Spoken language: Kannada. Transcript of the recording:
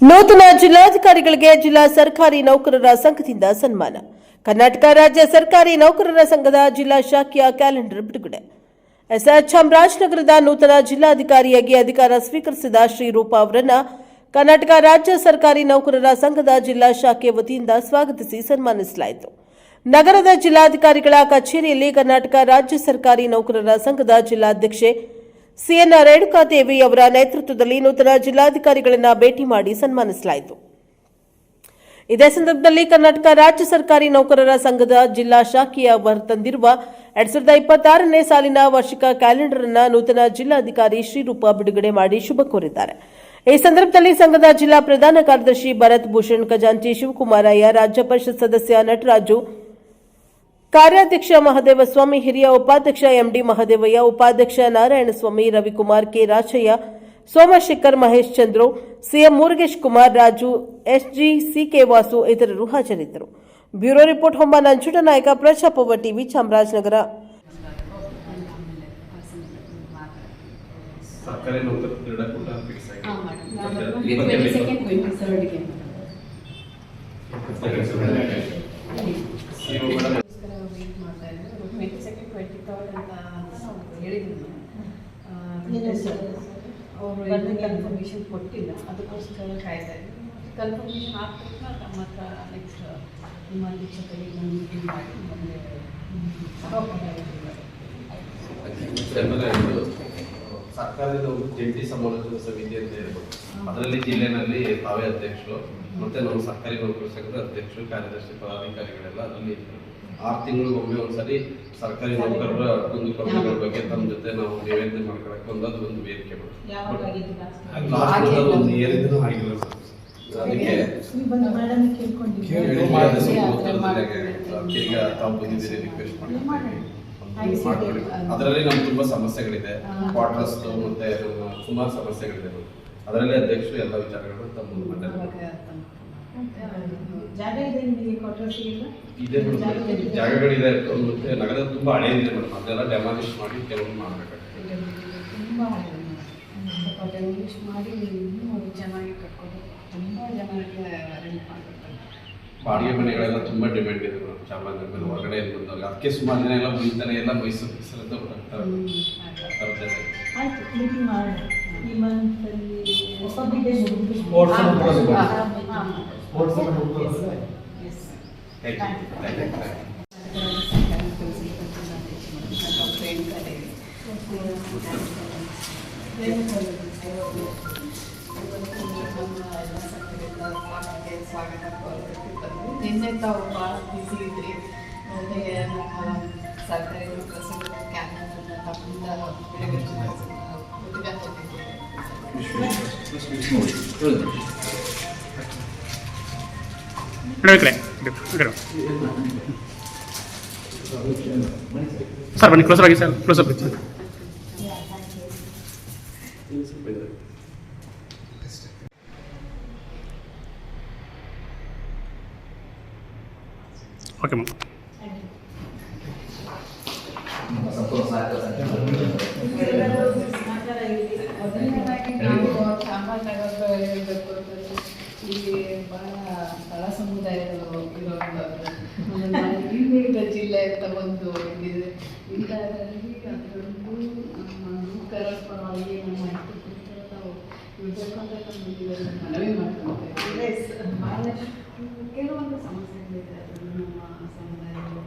ನೂತನ ಜಿಲ್ಲಾಧಿಕಾರಿಗಳಿಗೆ ಜಿಲ್ಲಾ ಸರ್ಕಾರಿ ನೌಕರರ ಸಂಘದಿಂದ ಸನ್ಮಾನ. ಕರ್ನಾಟಕ ರಾಜ್ಯ ಸರ್ಕಾರಿ ನೌಕರರ ಸಂಘದ ಜಿಲ್ಲಾ ಶಾಖೆಯ ಕ್ಯಾಲೆಂಡರ್ ಬಿಡುಗಡೆ. ಎಸ್ಆರ್ ಚಾಮರಾಜನಗರದ ನೂತನ ಜಿಲ್ಲಾಧಿಕಾರಿಯಾಗಿ ಅಧಿಕಾರ ಸ್ವೀಕರಿಸಿದ ಶ್ರೀರೂಪಾ ಅವರನ್ನ ಕರ್ನಾಟಕ ರಾಜ್ಯ ಸರ್ಕಾರಿ ನೌಕರರ ಸಂಘದ ಜಿಲ್ಲಾ ಶಾಖೆ ವತಿಯಿಂದ ಸ್ವಾಗತಿಸಿ ಸನ್ಮಾನಿಸಲಾಯಿತು. ನಗರದ ಜಿಲ್ಲಾಧಿಕಾರಿಗಳ ಕಚೇರಿಯಲ್ಲಿ ಕರ್ನಾಟಕ ರಾಜ್ಯ ಸರ್ಕಾರಿ ನೌಕರರ ಸಂಘದ ಜಿಲ್ಲಾಧ್ಯಕ್ಷೆ ಸಿಎನ್ ರೇಣುಕಾದೇವಿ ಅವರ ನೇತೃತ್ವದಲ್ಲಿ ನೂತನ ಜಿಲ್ಲಾಧಿಕಾರಿಗಳನ್ನು ಭೇಟಿ ಮಾಡಿ ಸನ್ಮಾನಿಸಲಾಯಿತು. ಇದೇ ಸಂದರ್ಭದಲ್ಲಿ ಕರ್ನಾಟಕ ರಾಜ್ಯ ಸರ್ಕಾರಿ ನೌಕರರ ಸಂಘದ ಜಿಲ್ಲಾ ಶಾಖೆಯ ಹೊರತಂದಿರುವ ಎರಡ್ ಸಾವಿರದ ಇಪ್ಪತ್ತಾರನೇ ಸಾಲಿನ ವಾರ್ಷಿಕ ಕ್ಯಾಲೆಂಡರ್ ಅನ್ನು ನೂತನ ಜಿಲ್ಲಾಧಿಕಾರಿ ಶ್ರೀರೂಪ ಬಿಡುಗಡೆ ಮಾಡಿ ಶುಭ ಕೋರಿದ್ದಾರೆ. ಈ ಸಂದರ್ಭದಲ್ಲಿ ಸಂಘದ ಜಿಲ್ಲಾ ಪ್ರಧಾನ ಕಾರ್ಯದರ್ಶಿ ಭರತ್ ಭೂಷಣ್ ಖಜಾಂಚಿ ಶಿವಕುಮಾರಯ್ಯ, ರಾಜ್ಯ ಪರಿಷತ್ ಸದಸ್ಯ ನಟರಾಜು ಕಾರ್ಯಾಧ್ಯಕ್ಷ ಮಹದೇವಸ್ವಾಮಿ ಹಿರಿಯ ಉಪಾಧ್ಯಕ್ಷ ಎಂಡಿ ಮಹದೇವಯ್ಯ ಉಪಾಧ್ಯಕ್ಷ Narayanaswamy Ravikumar K Rachaiah Somashekar Mahesh Chandru CM Murugesh Kumar Raju SG CK Vasu ಇತರರು ಹಾಜರಿದ್ದರು ಬ್ಯೂರೋ ರಿಪೋರ್ಟ್ ಹೊಂಬ ನಂಜುಂಡ ನಾಯಕ ಪ್ರಜಾಪವ ಟಿವಿ ಚಾಮರಾಜನಗರ ಸರ್ಕಾರಿ ಅಂತ ನಾವು ಹೇಳಿದ್ರು ಅವರು ಇನ್ನೂ ಕನ್ಫರ್ಮೇಷನ್ ಕೊಟ್ಟಿಲ್ಲ. ಅದಕ್ಕೋಸ್ಕರ ಕಾಯ್ತಾ ಇದ್ದೀವಿ ಕನ್ಫರ್ಮೇಷನ್ ಆದ ತಕ್ಷಣ ತಮ್ಮ ಹತ್ರ ನೆಕ್ಸ್ಟ್ ನಿಮ್ಮ ಅಧ್ಯಕ್ಷತೆಗೆ ಒಂದು ಮೀಟಿಂಗ್ ಮಾಡಿ ಇದು ಸರ್ಕಾರದ ಒಂದು ಜಂಟಿ ಸಮಾಲೋಚನಾ ಸಮಿತಿ ಅಂತ ಹೇಳ್ಬೋದು. ಅದರಲ್ಲಿ ಜಿಲ್ಲೆನಲ್ಲಿ ತಾವೇ ಅಧ್ಯಕ್ಷರು ಮತ್ತೆ ನಮ್ಮ ಸರ್ಕಾರಿ ನೌಕರರು ಸಂಘದ ಅಧ್ಯಕ್ಷರು ಕಾರ್ಯದರ್ಶಿ ಪದಾಧಿಕಾರಿಗಳೆಲ್ಲ ಅದರಲ್ಲಿ ಆರು ಆರು ಒಮ್ಮೆ ಒಂದ್ಸರಿ ಸರ್ಕಾರಿ ನೌಕರರ ಕುಂದುಕೊರತೆಗಳ ಬಗ್ಗೆ ತಮ್ಮ ಜೊತೆ ನಾವು ನಿವೇದನೆ ಮಾಡ್ಕೊಳಕ್ಕೆ ಒಂದು ಅದು ಒಂದು ವೇದಿಕೆ ಒಂದು ಏರಿದ್ರು ಆಗಿಲ್ಲ ಸರ್. ಅದಕ್ಕೆ ಈಗ ತಾವು ಬಂದಿದ್ದೀರಿ ರಿಕ್ವೆಸ್ಟ್ ಮಾಡ್ತೀನಿ ಅದರಲ್ಲಿ ನಮ್ಗೆ ತುಂಬಾ ಸಮಸ್ಯೆಗಳಿದೆ. ಕ್ವಾರ್ಟರ್ಸ್ ಮತ್ತೆ ಸುಮಾರು ಸಮಸ್ಯೆಗಳಿದೆ ಅದರಲ್ಲಿ ಅಧ್ಯಕ್ಷರು ಎಲ್ಲ ವಿಚಾರಗಳು ತಮ್ಮ ಇದೆ ಜಾಗಗಳಿದೆ. ಮತ್ತೆ ನಗರ ತುಂಬಾ ಹಳೆಯದಿದೆ ಮೇಡಮ್. ಅದೆಲ್ಲ ಡೆಮಾಲಿಷ್ ಮಾಡಿ ಕೆಲವೊಂದು ಮಾಡ್ಬೇಕಾಗ್ತದೆ ತುಂಬ ಡೆಮಾಲಿಷ್ ಮಾಡಿ ಇನ್ನೂ ಚೆನ್ನಾಗಿ ಕಟ್ಕೊಂಡು. ತುಂಬಾ ಜನರಿಗೆ ಅರೇಂಜ್ ಮಾಡಿರ್ತಾರೆ ಬಾಡಿಗೆ ಮನೆಗಳೆಲ್ಲ ತುಂಬ ಡಿಮ್ಯಾಂಡ್ ಇದೆ ಮೇಡಮ್ ಚಾಮರಾಜನಗರ ಹೊರಗಡೆ ಬಂದವ್ರಿಗೆ ಅದಕ್ಕೆ ಸುಮಾರು ಜನ ಎಲ್ಲ ಮುಗಿತಾನೆ ಎಲ್ಲ ಮೈಸೂರು ಹೆಸರಿಂದ ಹೊರಗ್ತಾರೆ. ತರದೇ ಆಯ್ತು ಮೀಟಿಂಗ್ ಮಾಡೋಣ. ಈ ಮಂತಲ್ಲಿ ರಿಪಬ್ಲಿಕ್ ಡೇ ಮುಗಿದು Sports ಅನ್ನು ಕೂಡ ಸಿಗುತ್ತೆ. ಸ್ಪೋರ್ಟ್ಸ್ ಸ್ಪೋರ್ಟ್ಸ್ ಅನ್ನು thank you thank you thank you ನಿನ್ನೆ ತಾವು ಭಾಳ ಬ್ಯುಸಿ ಇದ್ರಿ. ನಮ್ಮ ಸರ್ಕಾರಿ ಪ್ರಸಂಗ ಸರ್ ಬನ್ನಿ ಕ್ಲೋಸರ್ ಆಗಿ ಸರ್ ಕ್ಲೋಸಪ್ ಓಕೆ ಮ್ಯಾಮ್. ಇಲ್ಲಿ ಬಹಳ ಸ್ಥಳ ಸಮುದಾಯಗಳು ಇರೋದು ಜಿಲ್ಲೆ ಅಂತ ಒಂದು ಇದಿದೆ ಇಂಥದ್ರಲ್ಲಿ ಅದರಲ್ಲೂ ಪರವಾಗಿ ನಮ್ಮ ಮನವಿ ಮಾಡ್ಕೊಳ್ತಾ ಕೆಲವೊಂದು ಸಮಸ್ಯೆಗಳಿದೆ ನಮ್ಮ ಸಮುದಾಯದಲ್ಲಿ